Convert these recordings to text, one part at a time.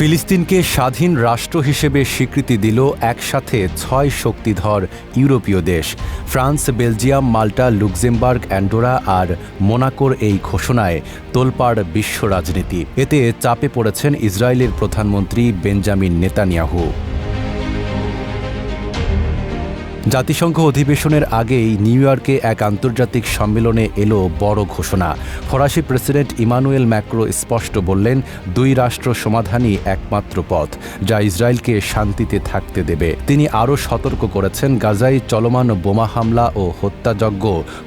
ফিলিস্তিনকে স্বাধীন রাষ্ট্র হিসেবে স্বীকৃতি দিল একসাথে ছয় শক্তিধর ইউরোপীয় দেশ, France, Belgium, Malta, Luxembourg, Andorra আর মোনাকোর এই ঘোষণায় তোলপাড় বিশ্ব রাজনীতি। এতে চাপে পড়েছেন ইসরায়েলের প্রধানমন্ত্রী বেঞ্জামিন নেতানিয়াহু। জাতিসংঘ অধিবেশনের আগেই নিউ ইয়র্কে এক আন্তর্জাতিক সম্মেলনে এলো বড় ঘোষণা। ফরাসি প্রেসিডেন্ট ইমানুয়েল ম্যাক্রো স্পষ্ট বললেন, দুই রাষ্ট্র সমাধানই একমাত্র পথ, যা ইসরায়েলকে শান্তিতে থাকতে দেবে। তিনি আরও সতর্ক করেছেন, গাজায় চলমান বোমা হামলা ও হত্যাযজ্ঞ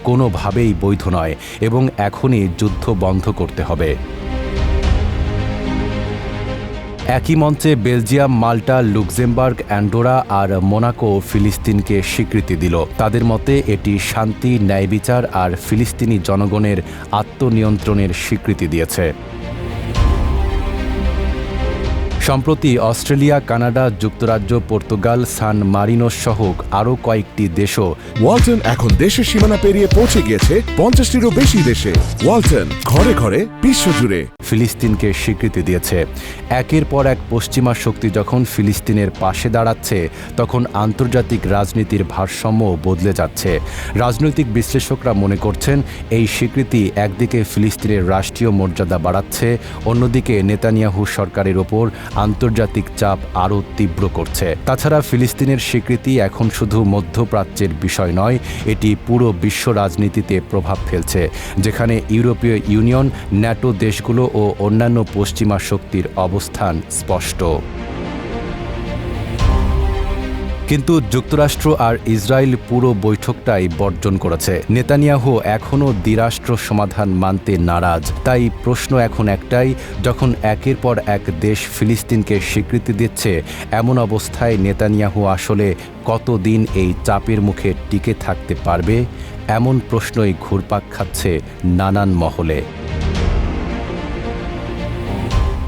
কোনোভাবেই বৈধ নয় এবং এখনই যুদ্ধ বন্ধ করতে হবে। একই মঞ্চে বেলজিয়াম, মাল্টা, লুক্সেমবার্গ, অ্যান্ডোরা আর মোনাকো ফিলিস্তিনকে স্বীকৃতি দিল। তাদের মতে, এটি শান্তি, ন্যায় বিচার আর ফিলিস্তিনি জনগণের আত্মনিয়ন্ত্রণের স্বীকৃতি দিয়েছে। সম্প্রতি অস্ট্রেলিয়া, কানাডা, যুক্তরাজ্য, পর্তুগাল, সান মারিনো সহ আরও কয়েকটি দেশও ওয়ালটন এখন দেশের সীমানা পেরিয়ে পৌঁছে গিয়েছে পঞ্চাশটিরও বেশি দেশে। ওয়ালটন ঘরে ঘরে বিশ্বজুড়ে। ফিলিস্তিনকে স্বীকৃতি দিয়েছে। একের পর এক পশ্চিমা শক্তি যখন ফিলিস্তিনের পাশে দাঁড়াচ্ছে, তখন আন্তর্জাতিক রাজনীতির ভারসাম্য বদলে যাচ্ছে। রাজনৈতিক বিশ্লেষকরা মনে করছেন, এই স্বীকৃতি একদিকে ফিলিস্তিনের রাষ্ট্রীয় মর্যাদা বাড়াচ্ছে, অন্যদিকে নেতানিয়াহু সরকারের ওপর আন্তর্জাতিক চাপ আরও তীব্র করছে। তাছাড়া ফিলিস্তিনের স্বীকৃতি এখন শুধু মধ্যপ্রাচ্যের বিষয় নয়, এটি পুরো বিশ্ব রাজনীতিতে প্রভাব ফেলছে, যেখানে ইউরোপীয় ইউনিয়ন, ন্যাটো দেশগুলো ও অন্যান্য পশ্চিমা শক্তির অবস্থান স্পষ্ট। কিন্তু যুক্তরাষ্ট্র আর ইসরায়েল পুরো বৈঠকটাই বর্জন করেছে। নেতানিয়াহু এখনও দ্বিরাষ্ট্র সমাধান মানতে নারাজ। তাই প্রশ্ন এখন একটাই, যখন একের পর এক দেশ ফিলিস্তিনকে স্বীকৃতি দিচ্ছে, এমন অবস্থায় নেতানিয়াহু আসলে কতদিন এই চাপের মুখে টিকে থাকতে পারবে? এমন প্রশ্নই ঘুরপাক খাচ্ছে নানান মহলে।